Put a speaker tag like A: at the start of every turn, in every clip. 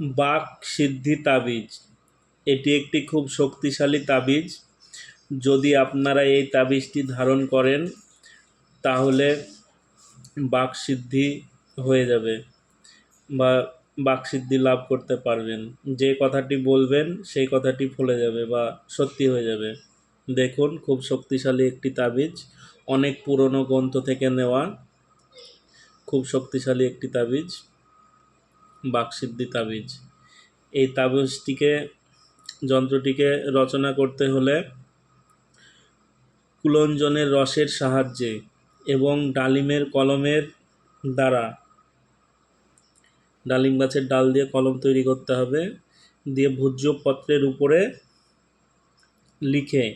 A: বাক সিদ্ধি তাবিজ। এটি একটি খুব শক্তিশালী তাবিজ। যদি আপনারা এই তাবিজটি ধারণ করেন, তাহলে বাক সিদ্ধি হয়ে যাবে বা বাক সিদ্ধি লাভ করতে পারবেন। যে কথাটি বলবেন, সেই কথাটি ফলে যাবে বা সত্যি হয়ে যাবে। দেখুন, খুব শক্তিশালী একটি তাবিজ। অনেক পুরনো গ্রন্থ থেকে নেওয়া। খুব শক্তিশালী একটি তাবিজ। বাকসিদ্ধি তাবিজ। এই তাবিজটিকে, যন্ত্রটিকে রচনা করতে হলে কুলঞ্জনের রসের সাহায্যে এবং ডালিমের কলমের দ্বারা। ডালিম গাছের ডাল দিয়ে কলম তৈরি করতে হবে। দিয়ে ভূর্যপত্রের উপরে লিখে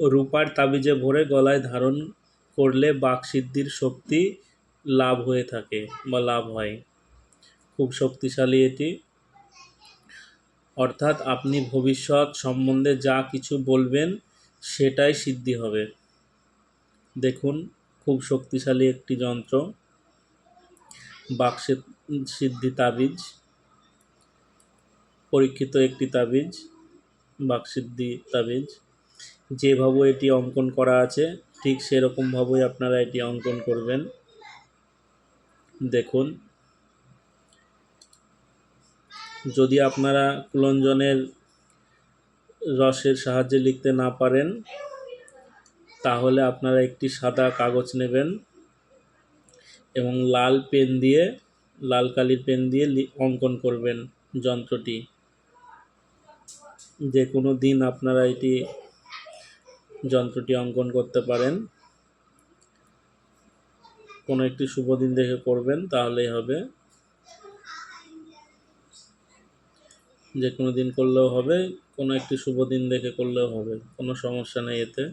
A: রূপার তাবিজে ভরে গলায় ধারণ করলে বাকসিদ্ধির শক্তি লাভ হয়ে থাকে বা লাভ হয়। খুব শক্তিশালী এটি। অর্থাৎ আপনি ভবিষ্যৎ সম্বন্ধে যা কিছু বলবেন, সেটাই সিদ্ধি হবে। দেখুন, খুব শক্তিশালী একটি যন্ত্র। বাক সিদ্ধি তাবিজ। পরীক্ষিত একটি তাবিজ বাকসিদ্ধি তাবিজ। যেভাবে এটি অঙ্কন করা আছে, ঠিক সেরকমভাবেই আপনারা এটি অঙ্কন করবেন। দেখুন যদি আপনারা কুলঞ্জনের রসের সাহায্যে লিখতে না পারেন, তাহলে আপনারা একটি সাদা কাগজ নেবেন এবং লাল পেন দিয়ে, লাল কালির পেন দিয়ে অঙ্কন করবেন যন্ত্রটি। যে কোনো দিন আপনারা এটি যন্ত্রটি অঙ্কন করতে পারেন। কোনো একটি শুভ দিন দেখে করবেন, তাহলেই হবে। যে কোনো দিন করলেও হবে, কোনো একটি শুভ দিন দেখে করলেও হবে, কোনো সমস্যা নেই এতে।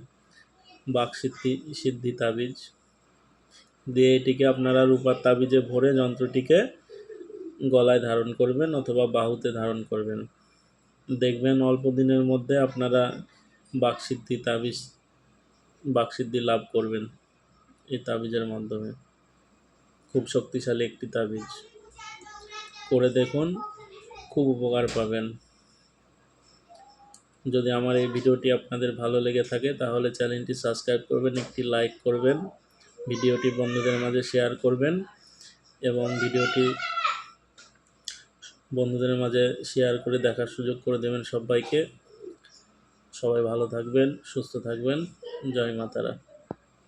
A: বাক সিদ্ধি সিদ্ধি তাবিজ। দিয়ে এটিকে আপনারা রূপার তাবিজে ভরে যন্ত্রটিকে গলায় ধারণ করবেন অথবা বাহুতে ধারণ করবেন। দেখবেন অল্প দিনের মধ্যে আপনারা বাকসিদ্ধি তাবিজ বাকসিদ্ধি লাভ করবেন এই তাবিজের মাধ্যমে। খুব শক্তিশালী একটি তাবিজ। করে দেখুন খুব উপকার পাবেন। যদি আমার এই ভিডিওটি আপনাদের ভালো লেগে থাকে, তাহলে চ্যানেলটি সাবস্ক্রাইব করবেন, একটি লাইক করবেন, ভিডিওটি বন্ধুদের মাঝে শেয়ার করবেন এবং ভিডিওটি বন্ধুদের মাঝে শেয়ার করে দেখার সুযোগ করে দেবেন সবাইকে। সবাই ভালো থাকবেন, সুস্থ থাকবেন। জয় মাতারা।